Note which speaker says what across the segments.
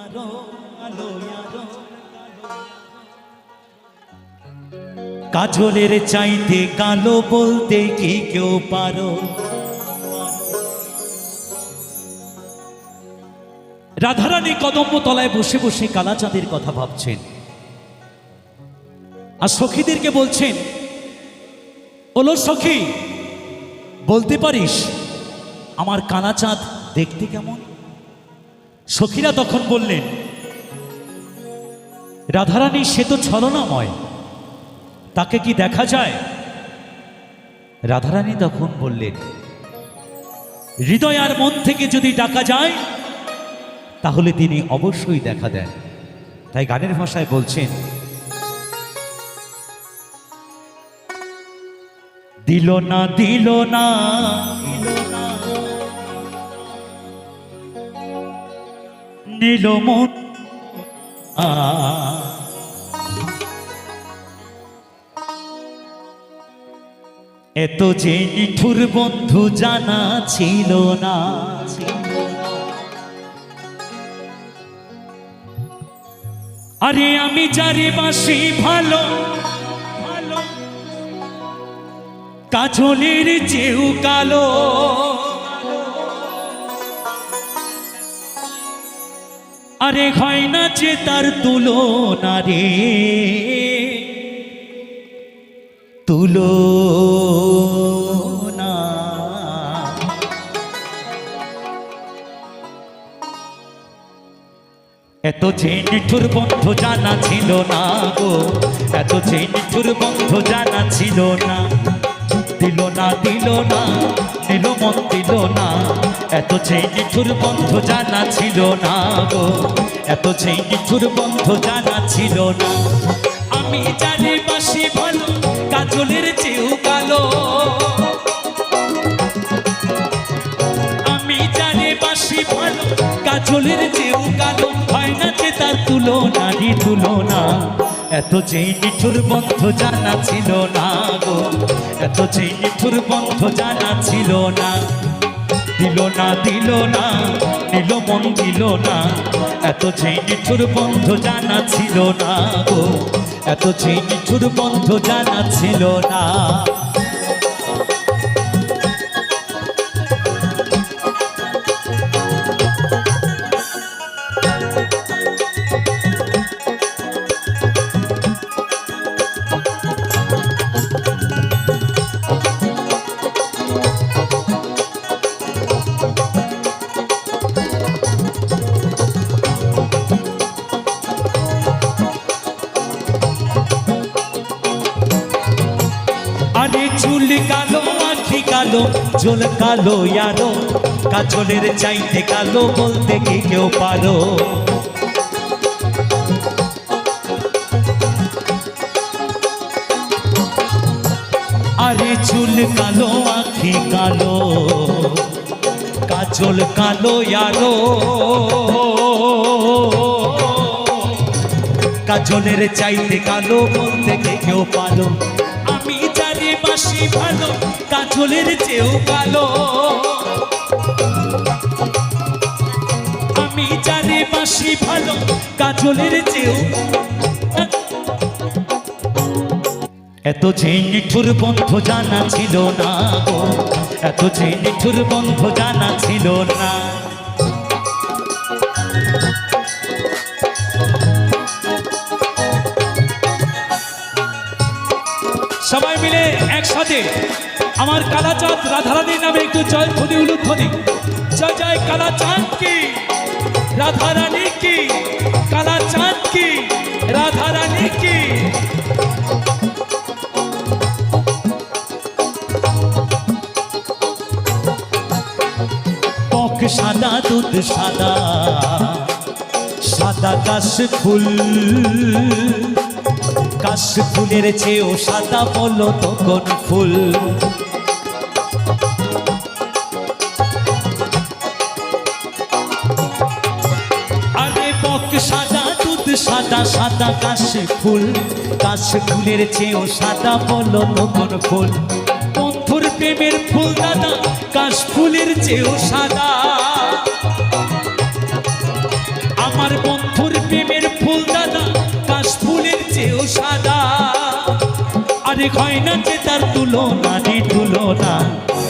Speaker 1: ইয়ারো কালো ইয়ারো কাজলের চাইতে কালো বলতে কি কেউ পারো? রাধারানী কদম্ব তলায় বসে বসে কালাচাঁদের কথা ভাবছেন। আর সখীদেরকে বলছেন, ওলো সখী, বলতে পারিস, আমার কালাচাঁদ দেখতে কেমন? সখীরা তখন বললেন, রাধারানী, সে তো ছলনাময়। তাকে কি দেখা যায়? রাধারানী তখন বললেন, হৃদয় আর মন থেকে যদি ডাকা যায়, তাহলে তিনি অবশ্যই দেখা দেন। তাই গানের ভাষায় বলছেন, দিল না দিল না নীল মন। এত যে নিঠুর বন্ধু জানা ছিল না। আরে আমি যারে বাসি ভালো ভালো। কাজলের চেউ কালো। আরে হয় না যে তার তুলনা রে। তুলনা। এত যে নিঠুর বন্ধু জানা ছিল না গো, এত যে নিঠুর বন্ধু জানা ছিল না। দিল না দিল না, দিল মন দিল না। এত যে নিঠুর বন্ধু জানা ছিল না গো। এত যে নিঠুর বন্ধু জানা ছিল না। আমি জানি বাসি ভালো, কাজলের চেয়েও কালো। আমি জানি বাসি ভালো, কাজলের চেয়েও কালো। হয় না যে তার তুলনা রে তুলনা। এত যে নিঠুর বন্ধ জানা ছিল না গো। এত যে নিঠুর বন্ধ জানা ছিল না। দিল না দিল না নিল মন দিল না। এত যে নিঠুর বন্ধ জানা ছিল না গো। এত যে নিঠুর বন্ধ জানা ছিল না। চুল কালো ইয়ারো, কাজলের চাইতে কালো বলতে কি কেউ পারো? আরে চুল কালো, আখি কালো, কাজল কালো ইয়ারো। কাজলের চাইতে কালো বলতে কে কেউ পালো বাসি ভালো কাজলের চেয়েও কালো আমি জানি বাসি ভালো চেয়েও এত যে নিঠুর বন্ধু জানা ছিল না গো, এত যে নিঠুর বন্ধু জানা ছিল না। সবাই মিলে একসাথে আমার কালাচাঁদ রাধারানীর নামে একটু জয় ধ্বনি, উলুধ্বনি। জয় জয় কালাচাঁদ কি? রাধারানী কি? কালাচাঁদ কি? রাধারানী কি? সাদা, দুধ সাদা সাদা কাশ ফুল। কাশ ফুলের চেয়েও সাদা বলো তখন ফুল। সাদা সাদা কাশ ফুল। কাশ ফুলের চেয়েও সাদা বলো তখন ফুল। বন্ধুর প্রেমের ফুল দাদা কাশ ফুলের চেয়েও সাদা। আমার বন্ধুর প্রেমের ফুল দাদা কাশ ফুলের চেয়েও সাদা। আরে না যে তার তুলনা নি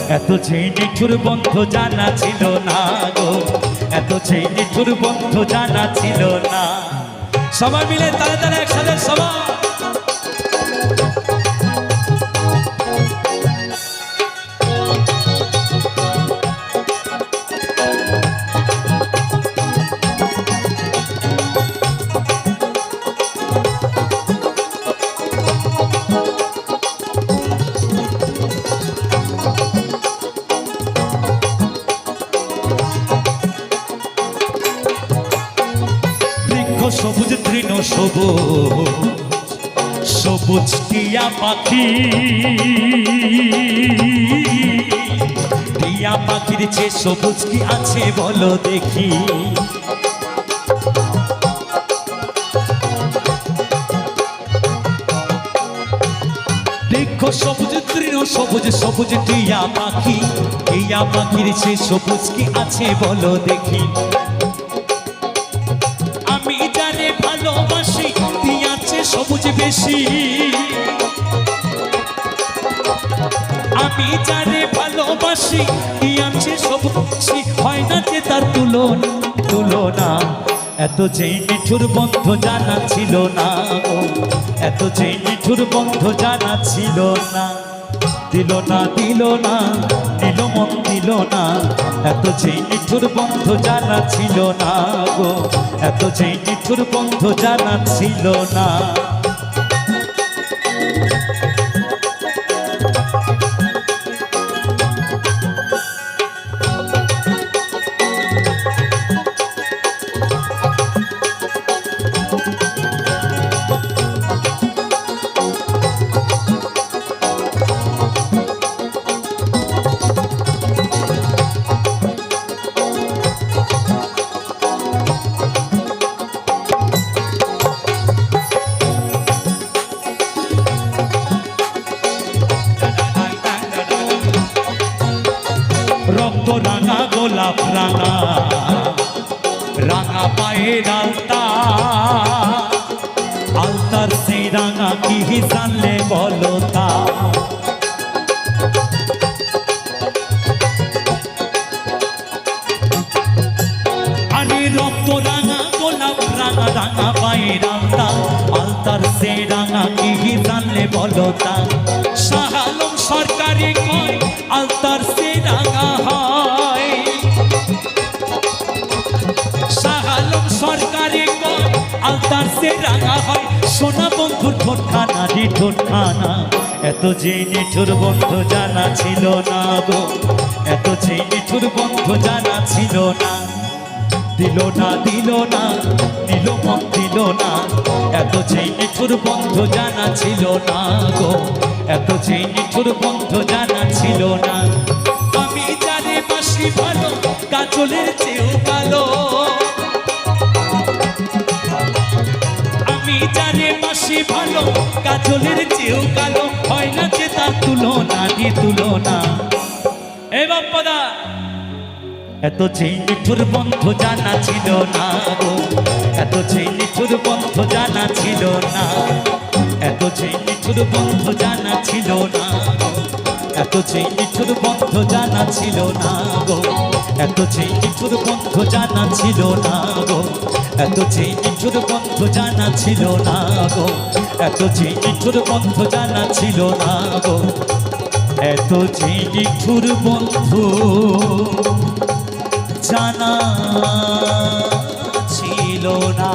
Speaker 1: এত যে নিঠুর বন্ধ জানা ছিল না গো। এত যে নিঠুর বন্ধ জানা ছিল না। সবাই মিলে তারা তারা একসাথে সবাই। সবুজ টিয়া পাখি। টিয়া পাখির যে সবুজ কি আছে বলো দেখি। বৃক্ষ সবুজ তৃণ সবুজ সবুজ টিয়া পাখি। টিয়া পাখির যে সবুজ কি আছে বলো দেখি। আমি জানে ভালোবাসি দিয়াছে সবুজ বেশি। আমি জানে ভালোবাসি দিয়াছে সবুজ বেশি হয় না যে তার তুলনা তুলনা? এত যে নিঠুর বন্ধ জানা ছিল না এত যে নিঠুর বন্ধ জানা ছিল না। দিল না দিল না, দিল মন দিল না, এত যে নিঠুর বন্ধ জানা ছিল না গো, এত যে নিঠুর বন্ধ জানা ছিল না। গোলাপ রাঙা রাঙা পায়ের আলতা। আলতার সেই রাঙা কি জানলে বলো? আলতার সে রাঙা হয়। সোনা বন্ধুর ঠোঁটখানা রে ঠোঁটখানা। এত যে নিঠুর বন্ধু জানা ছিল না গো। এত যে নিঠুর বন্ধু জানা ছিল না। দিল না দিল না দিল মন দিল না। এত যে নিঠুর বন্ধ জানা ছিল না গো। এত যে নিঠুর বন্ধ জানা ছিল না। আমি জানে বাসি ভালো, কাজলের চেয়েও ভালো। বাসি ভালো কাজলের চেয়েও কালো, হয় না যে তার তুলনা দিয়ে তুলনা। এ বাপ্পাদা, এত যেই নিঠুর বন্ধ জানা ছিল না গো, এত যেই নিঠুর বন্ধ জানা ছিল না, এত যেই নিঠুর বন্ধ জানা ছিল না এত যেই নিঠুর বন্ধ জানা ছিল না গো, এত যেই নিঠুর বন্ধ জানা ছিল না গো। এত যে নিঠুর বন্ধ জানা ছিল না গো। এত যে নিঠুর বন্ধ জানা ছিল না গো। এত যে নিঠুর বন্ধু জানা ছিল না।